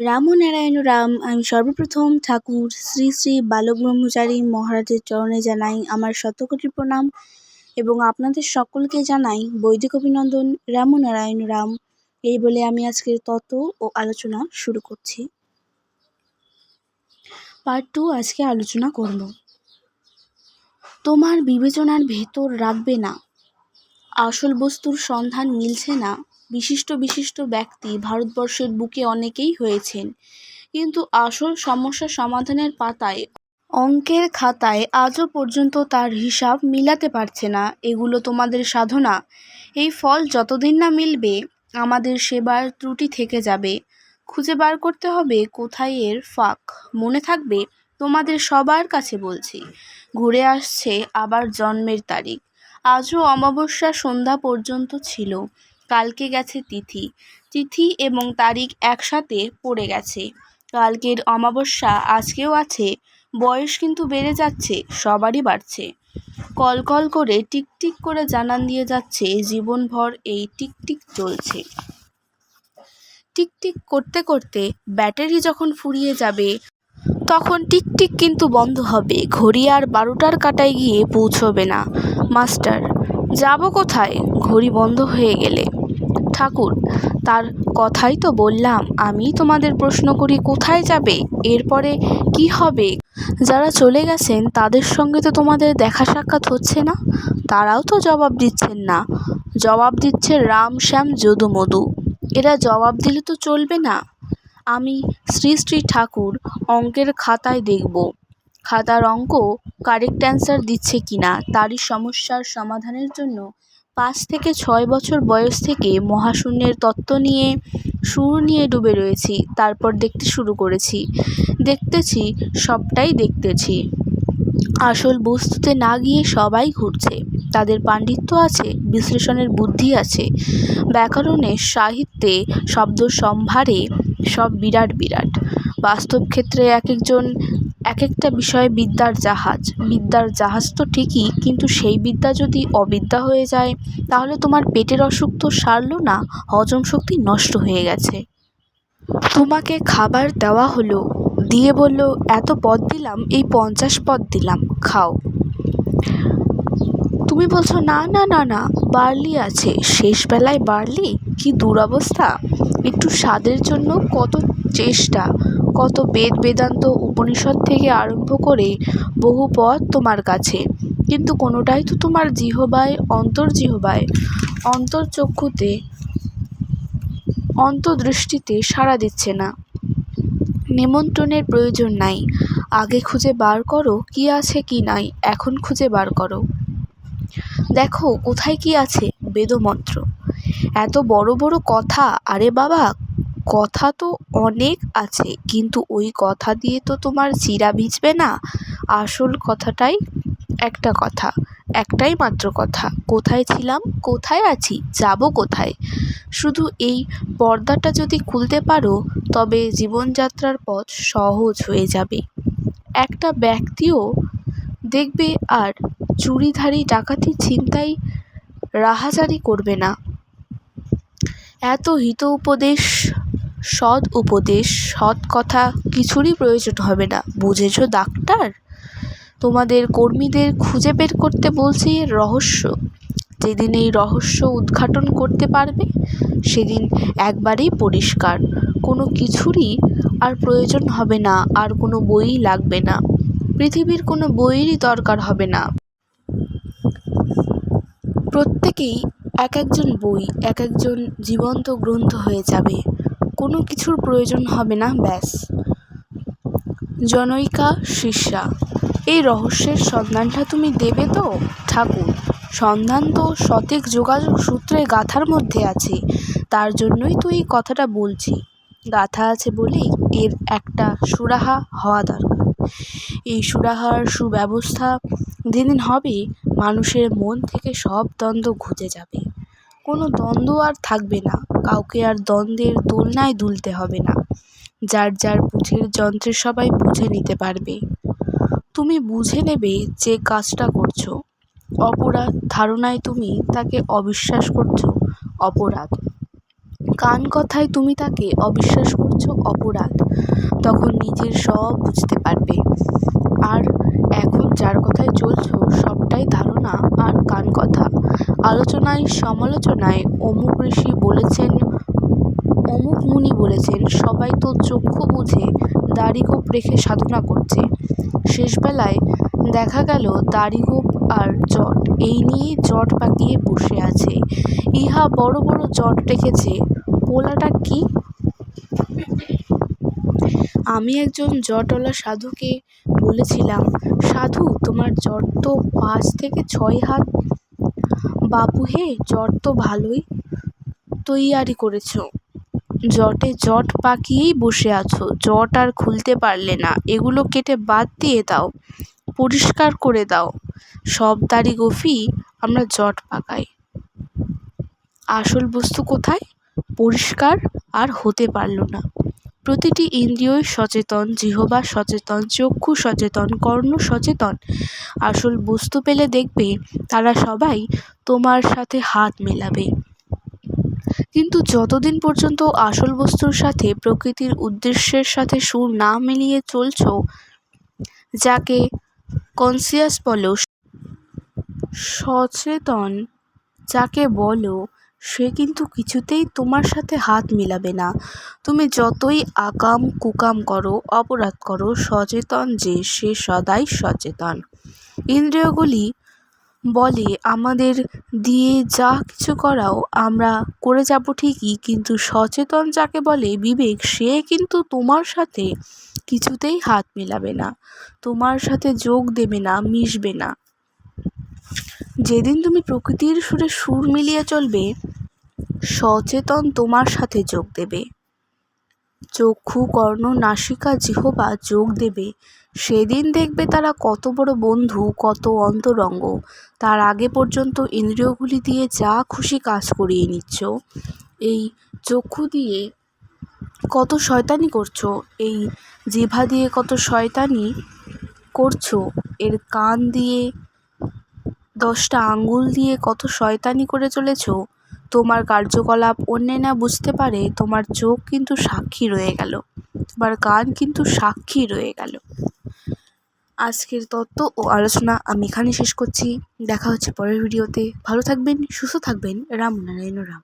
রামো নারায়ণ রাম, আমি সর্বপ্রথম ঠাকুর শ্রী শ্রী বালক ব্রহ্মচারী মহারাজের চরণে জানাই আমার শতকোটি প্রণাম এবং আপনাদের সকলকে জানাই বৈদিক অভিনন্দন রামো নারায়ণ রাম। এই বলে আমি আজকের তত্ত্ব ও আলোচনা শুরু করছি। পার্ট টু আজকে আলোচনা করব। তোমার বিবেচনার ভেতর রাখবে না। আসল বস্তুর সন্ধান মিলছে না। বিশিষ্ট বিশিষ্ট ব্যক্তি ভারতবর্ষের বুকে অনেকেই হয়েছেন। কিন্তু আসল সমস্যা সমাধানের পাতায়, অঙ্কের খাতায় আজও পর্যন্ত তার হিসাব মিলাতে পারছে না। এগুলো তোমাদের সাধনা। এই ফল যতদিন না মিলবে, আমাদের সেবার ত্রুটি থেকে যাবে। খুঁজে বার করতে হবে কোথায় এর ফাঁক। মনে থাকবে, তোমাদের সবার কাছে বলছি, ঘুরে আসছে আবার জন্মের তারিখ। আজও অমাবস্যা সন্ধ্যা পর্যন্ত ছিল। কালকে গেছে তিথি। তিথি এবং তারিখ একসাথে পড়ে গেছে। কালকের অমাবস্যা আজকেও আছে। বয়স কিন্তু বেড়ে যাচ্ছে, সবারই বাড়ছে। কলকল করে টিকটিক করে জানান দিয়ে যাচ্ছে, জীবনভর এই টিকটিক চলছে। টিকটিক করতে করতে ব্যাটারি যখন ফুরিয়ে যাবে, তখন টিকটিক কিন্তু বন্ধ হবে। ঘড়ি আর বারোটার কাটায় গিয়ে পৌঁছবে না। মাস্টার, যাব কোথায়? ঘড়ি বন্ধ হয়ে গেলে। ঠাকুর। তার কথাই তো বললাম, আমি তোমাদের প্রশ্ন করি কোথায় যাবে, এরপরে কি হবে? যারা চলে গেছেন, তাদের সঙ্গে তো তোমাদের দেখা সাক্ষাৎ হচ্ছে না? তারাও তো জবাব দিচ্ছেন না। জবাব দিচ্ছে রাম শ্যাম যদু মধু এরা জবাব দিলে তো চলবে না। আমি শ্রী শ্রী ঠাকুর অঙ্কের খাতায় দেখব। খাতার অঙ্ক কারেক্ট অ্যান্সার দিচ্ছে কি না তারই সমস্যার সমাধানের জন্য পাঁচ থেকে ছয় বছর বয়স থেকে মহাশূন্যের তত্ত্ব নিয়ে সুর নিয়ে ডুবে রয়েছি, তারপর দেখতে শুরু করেছি। দেখতেছি, সবটাই দেখতেছি। আসল বস্তুতে না গিয়ে সবাই ঘুরছে। তাদের পাণ্ডিত্য আছে, বিশ্লেষণের বুদ্ধি আছে। ব্যাকরণে, সাহিত্যে, শব্দ সম্ভারে সব বিরাট বিরাট। বাস্তব ক্ষেত্রে এক একজন এক একটা বিষয়ে বিদ্যার জাহাজ। বিদ্যার জাহাজ তো ঠিকই, কিন্তু সেই বিদ্যা যদি অবিদ্যা হয়ে যায়, তাহলে তোমার পেটের অসুখ তো সারলো না, হজম শক্তি নষ্ট হয়ে গেছে। তোমাকে খাবার দেওয়া হলো, দিয়ে বলল, এত পদ দিলাম, এই পঞ্চাশ পদ দিলাম, খাও। তুমি বলছো, না না না না, বার্লি আছে শেষবেলায় বার্লি? কি দুরবস্থা। একটু স্বাদের জন্য কত চেষ্টা। কত বেদ বেদান্ত উপনিষদ থেকে আরম্ভ করে বহু পথ তোমার কাছে। কিন্তু কোনোটাই তো তোমার জিহবায় অন্তর্জিহবায় অন্তর্চক্ষুতে অন্তর্দৃষ্টিতে সাড়া দিচ্ছে না। নিমন্ত্রণের প্রয়োজন নাই। আগে খুঁজে বার করো কি আছে কি নাই, এখন খুঁজে বার করো। দেখো কোথায় কি আছে, বেদমন্ত্র। এত বড় বড় কথা, আরে বাবা কথা তো অনেক আছে, কিন্তু ওই কথা দিয়ে তো তোমার চিরা ভিজবে না? আসল কথাটাই একটা কথা, একটাই মাত্র কথা। কোথায় ছিলাম? কোথায় আছি? যাব কোথায়? শুধু এই পর্দাটা যদি খুলতে পারো, তবে জীবনযাত্রার পথ সহজ হয়ে যাবে। একটা ব্যক্তিও দেখবে আর চুরিধারি ডাকাতি ছিনতাই রাহাজারি করবে না। এত হিত উপদেশ সৎ উপদেশ, সৎ কথা কিছুরই প্রয়োজন হবে না। বুঝেছ ডাক্তার? তোমাদের কর্মীদের খুঁজে বের করতে বলছি রহস্য। যেদিন এই রহস্য উদ্ঘাটন করতে পারবে, সেদিন একবারেই পরিষ্কার। কোনো কিছুরই আর প্রয়োজন হবে না, আর কোনো বইই লাগবে না। পৃথিবীর কোনো বইয়েরই দরকার হবে না। প্রত্যেকেই এক একজন বই, এক একজন জীবন্ত গ্রন্থ হয়ে যাবে। কোনো কিছুর প্রয়োজন হবে না, ব্যাস। জনৈকা শিষ্যা, এই রহস্যের সন্ধানটা তুমি দেবে তো? ঠাকুর, সন্ধান তো সঠিক যোগাযোগ সূত্রে গাথার মধ্যে আছে, তার জন্যই তো এই কথাটা বলছি। গাথা আছে বলেই এর একটা সুরাহা হওয়া দরকার। এই সুরাহার সুব্যবস্থা দিন দিন হবে, মানুষের মন থেকে সব দ্বন্দ্ব ঘুচে যাবে। কোনো দ্বন্দ্ব আর থাকবে না। কাউকে আর দ্বন্দ্বের দোলনায় দুলতে হবে না। যার যার বুঝের যন্ত্রে সবাই বুঝে নিতে পারবে। তুমি বুঝে নেবে যে কাজটা করছ। অপরাধ ধারণায় তুমি তাকে অবিশ্বাস করছ, অপরাধ। কান কথায় তুমি তাকে অবিশ্বাস করছ, অপরাধ। তখন নিজের সব বুঝতে পারবে। আর এখন যার কথায় চলছো, সবটাই ধারণা আর কান কথা আলোচনায়, সমালোচনায় অমুক ঋষি বলেছেন, অমুক মুনি বলেছেন, সবাই তো চক্ষু বুঝে দাড়িগোপ রেখে সাধনা করছে। শেষবেলায় দেখা গেল দাড়িগোপ আর জট, এই নিয়েই জট পাকিয়ে বসে আছে। ইহা বড় বড় জট রেখেছে পোলাটা কি? আমি একজন জটওয়ালা সাধুকে বলেছিলাম, সাধু, তোমার জট তো পাঁচ থেকে ছয় হাত বাপু হে জট তো ভালোই তৈয়ারি করেছ। জটে জট পাকিয়েই বসে আছো, জট আর খুলতে পারলে না, এগুলো কেটে বাদ দিয়ে দাও, পরিষ্কার করে দাও। সব দাড়ি গোফি, আমরা জট পাকাই। আসল বস্তু কোথায়? পরিষ্কার আর হতে পারল না। প্রতিটি ইন্দ্রিয়ই সচেতন, জিহবা সচেতন, চক্ষু সচেতন, কর্ণ সচেতন। আসল বস্তু পেলে দেখবে তারা সবাই তোমার সাথে হাত মেলাবে। কিন্তু যতদিন পর্যন্ত আসল বস্তুর সাথে, প্রকৃতির উদ্দেশ্যের সাথে সুর না মিলিয়ে চলছ, যাকে কনসিয়াস বলো, সচেতন যাকে বলো সে কিন্তু কিছুতেই তোমার সাথে হাত মিলাবে না। তুমি যতই আকাম কুকাম করো, অপরাধ করো, সচেতন যে সে সদাই সচেতন। ইন্দ্রিয়গুলি বলে, আমাদের দিয়ে যা কিছু করাও, আমরা করে যাব ঠিকই, কিন্তু সচেতন যাকে বলে, বিবেক, সে কিন্তু তোমার সাথে কিছুতেই হাত মেলাবে না। তোমার সাথে যোগ দেবে না, মিশবে না। যেদিন তুমি প্রকৃতির সুরে সুর মিলিয়ে চলবে, সচেতন তোমার সাথে যোগ দেবে। চক্ষু, কর্ণ, নাসিকা, জিহবা যোগ দেবে। সেদিন দেখবে তারা কত বড় বন্ধু, কত অন্তরঙ্গ। তার আগে পর্যন্ত ইন্দ্রিয়গুলি দিয়ে যা খুশি কাজ করিয়ে নিচ্ছ। এই চক্ষু দিয়ে কত শয়তানি করছ, এই জিভা দিয়ে কত শয়তানি করছ, এর কান দিয়ে দশটা আঙ্গুল দিয়ে কত শয়তানি করে চলেছ? তোমার কার্যকলাপ অন্যে না বুঝতে পারে, তোমার চোখ কিন্তু সাক্ষী রয়ে গেল। তোমার কান কিন্তু সাক্ষী রয়ে গেল। আজকের তত্ত্ব ও আলোচনা আমি এখানে শেষ করছি। দেখা হচ্ছে পরের ভিডিওতে। ভালো থাকবেন, সুস্থ থাকবেন। রাম নারায়ণ রাম।